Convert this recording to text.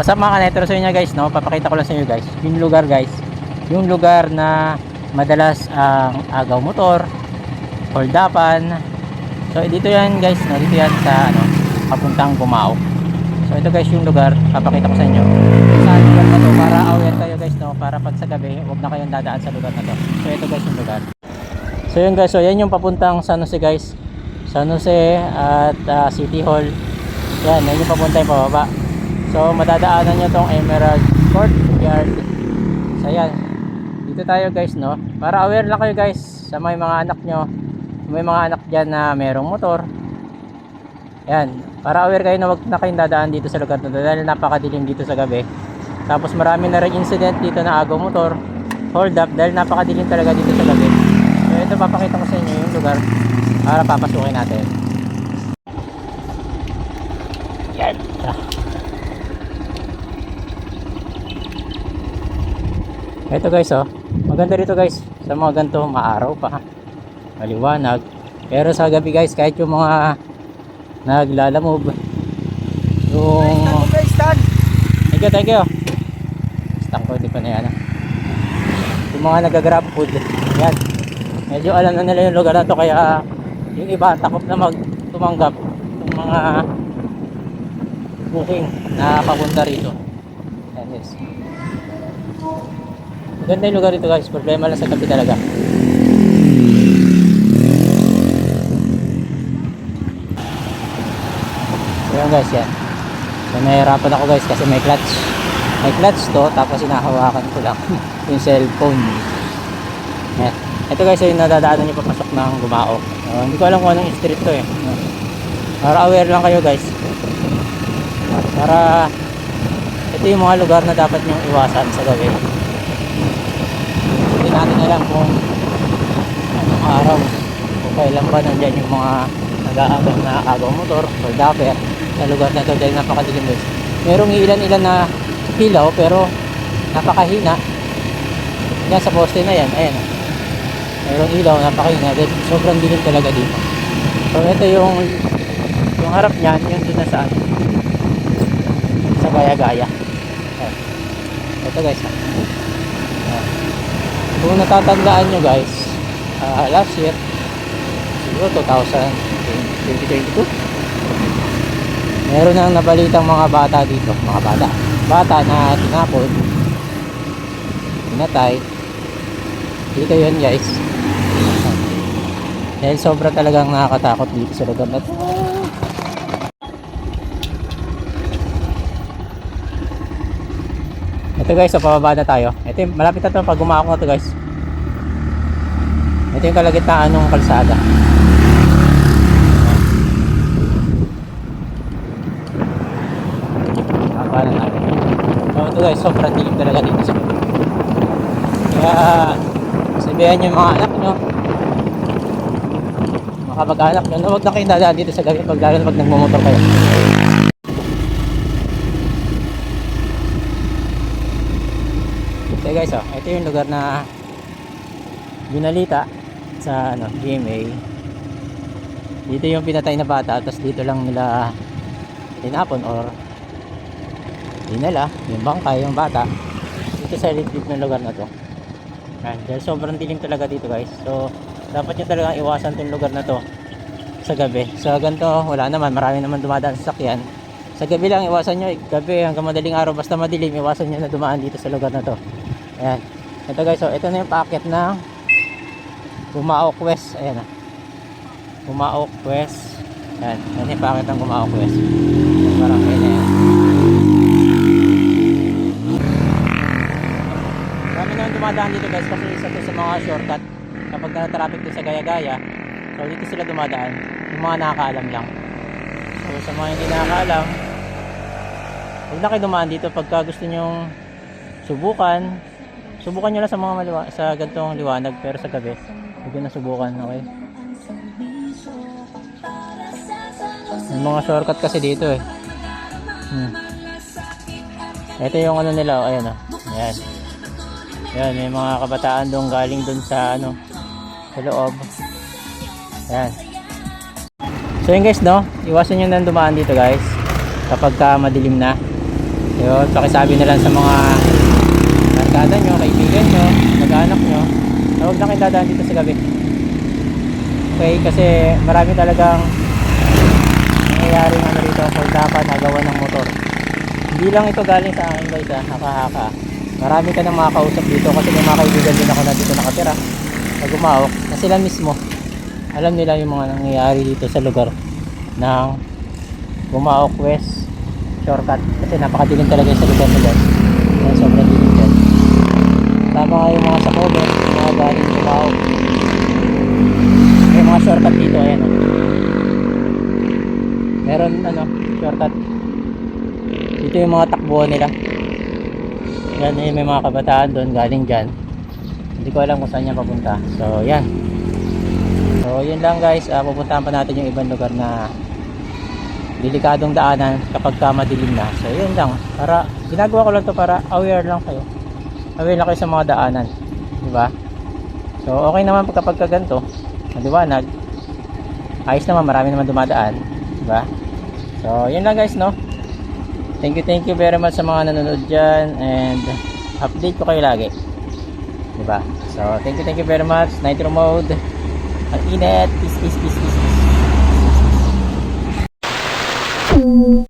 What's up mga kanetro sa inyo guys, no? Papakita ko lang sa inyo guys, yung lugar guys, yung lugar na madalas ang agaw motor, holdapan. So dito yan guys, no? Dito yan sa ano, papuntang Gumao. So ito guys yung lugar, papakita ko sa inyo. Saan lugar na to para aware kayo guys, no? Para pag sa gabi, huwag na kayong dadaan sa lugar na to. So ito guys yung lugar. So yun guys, so yan yung papuntang San Jose guys. San Jose at ah, City Hall. Yan, yan yung papunta yung pababa. So madadaanan nyo tong Emerald Court Yard. So yan. Dito tayo guys no. Para aware lang kayo guys sa may mga anak nyo. May mga anak dyan na merong motor. Yan. Para aware kayo na wag na kayong dadaan dito sa lugar na to dahil napakadilim dito sa gabi. Tapos marami na rin incident dito na agaw motor. Hold up dahil napakadilim talaga dito sa gabi. So ito papakita ko sa inyo yung lugar para papasukin natin. Ito guys oh. Maganda rito guys. Sa mga ganito maaraw pa. Maliwanag. Pero sa gabi guys kahit yung mga naglalamob yung Thank you, thank you. Stang ko, di pa na yan. ah. Yung mga nagagrab food. Yan. Medyo alam na nila yung lugar na to kaya yung iba takot na mag tumanggap yung mga booking na papunta rito. Yan guys. Ganda yung lugar dito guys. Problema lang sa gabi talaga. So yan guys yan. So nahihirapan ako guys kasi may clutch. May clutch to tapos hinahawakan ko lang yung cellphone. Yan. Ito guys yung nadadaanan nyo papasok ng gumao. Uh, hindi ko alam kung anong street to eh. Para aware lang kayo guys. Para ito yung mga lugar na dapat nyong iwasan sa gabi. Hindi natin alam kung anong araw o kailan ba nandyan yung mga nag-aagaw na agaw motor or dapper sa lugar na to dahil napakadilim guys. Merong ilan-ilan na hilaw pero napakahina. Yan sa poste na yan, ayan. Merong ilaw, napakahina. Dahil sobrang dilim talaga dito. So ito yung yung harap niyan, yung doon na sa ano, sa gaya-gaya. Ayan. Ito guys. Kung natatandaan nyo guys, ah, last year, siguro 2022, meron nang nabalitang mga bata dito, mga bata. Bata na tinapon, pinatay. Dito yun guys. Dahil sobra talagang nakakatakot dito sa lugar na to. Ito guys, so pababa na tayo. Ito yung, malapit na to pag gumaako na to guys. Ito yung kalagitnaan ng kalsada. Baba na tayo. So ito guys, sobrang dilim talaga dito sa. Kaya sabihan yung mga anak nyo mga kamag-anak nyo huwag na kayo dadaan dito sa gabi pag lalo pag nagmumotor kayo. Okay guys, oh, ito yung lugar na binalita sa ano, GMA. Dito yung pinatay na bata, tapos dito lang nila tinapon or dinala yung bangkay, yung bata dito sa litid ng lugar na to. Yan, dahil sobrang dilim talaga dito guys. So, dapat nyo talaga iwasan tong lugar na to sa gabi. Sa ganito, wala naman. Marami naman dumadaan sa sakyan. Sa gabi lang, iwasan nyo. Gabi hanggang madaling araw, basta madilim, iwasan nyo na dumaan dito sa lugar na to. Ayan. Ito guys, so ito na yung packet ng Gumaok West. Ayan na. Gumaok West. Ayan. Ayan yung packet ng Gumaok West. Parang kaya na yan. Naman dumadaan dito guys kasi isa to sa mga shortcut kapag na-traffic din sa gaya-gaya so dito sila dumadaan yung mga nakakaalam lang so sa mga hindi nakakaalam huwag na kayo dumaan dito pagka gusto nyong subukan subukan nyo lang sa mga maliwa sa gantong liwanag pero sa gabi huwag na subukan okay yung mga shortcut kasi dito eh hmm. ito yung ano nila oh, ayan oh. ayan yan, may mga kabataan doon galing doon sa ano, sa loob. Yan. So yun guys, no? Iwasan nyo nang dumaan dito guys. Kapag ka madilim na. Yun, pakisabi na lang sa mga barkada nyo, kaibigan nyo, mag-anak nyo, na huwag na kayo dadaan dito sa gabi. Okay, kasi marami talagang nangyayari ano rito, dapat nagawa ng motor. Hindi lang ito galing sa akin guys ha, haka-haka. Marami ka nang makakausap dito kasi may mga kaibigan din ako na dito nakatira. Na gumawak, na sila mismo. Alam nila yung mga nangyayari dito sa lugar ng Gumaok West shortcut kasi napakadilim talaga sa lugar nila. Kaya sobrang dilim dyan. Tama nga yung mga sa cover, yung mga galing Gumaok. May mga shortcut dito, ayan oh. Meron ano, shortcut. Dito yung mga takbuhan nila. Yan, eh, may mga kabataan doon galing dyan. Hindi ko alam kung saan yan papunta. So, yan. So, yun lang guys. Ah, pupuntahan pa natin yung ibang lugar na delikadong daanan kapag ka madilim na. So, yun lang. Para, ginagawa ko lang to para aware lang kayo. Aware lang kayo sa mga daanan. Di ba? So, okay naman kapag ka ganito. Maliwanag. Ayos naman, marami naman dumadaan. Di ba? So, yun lang guys, no? Thank you, thank you very much sa mga nanonood dyan. And, update ko kayo lagi. Di ba? So, thank you, thank you very much. Nitro mode. Ang init. Peace, peace, peace, peace, peace.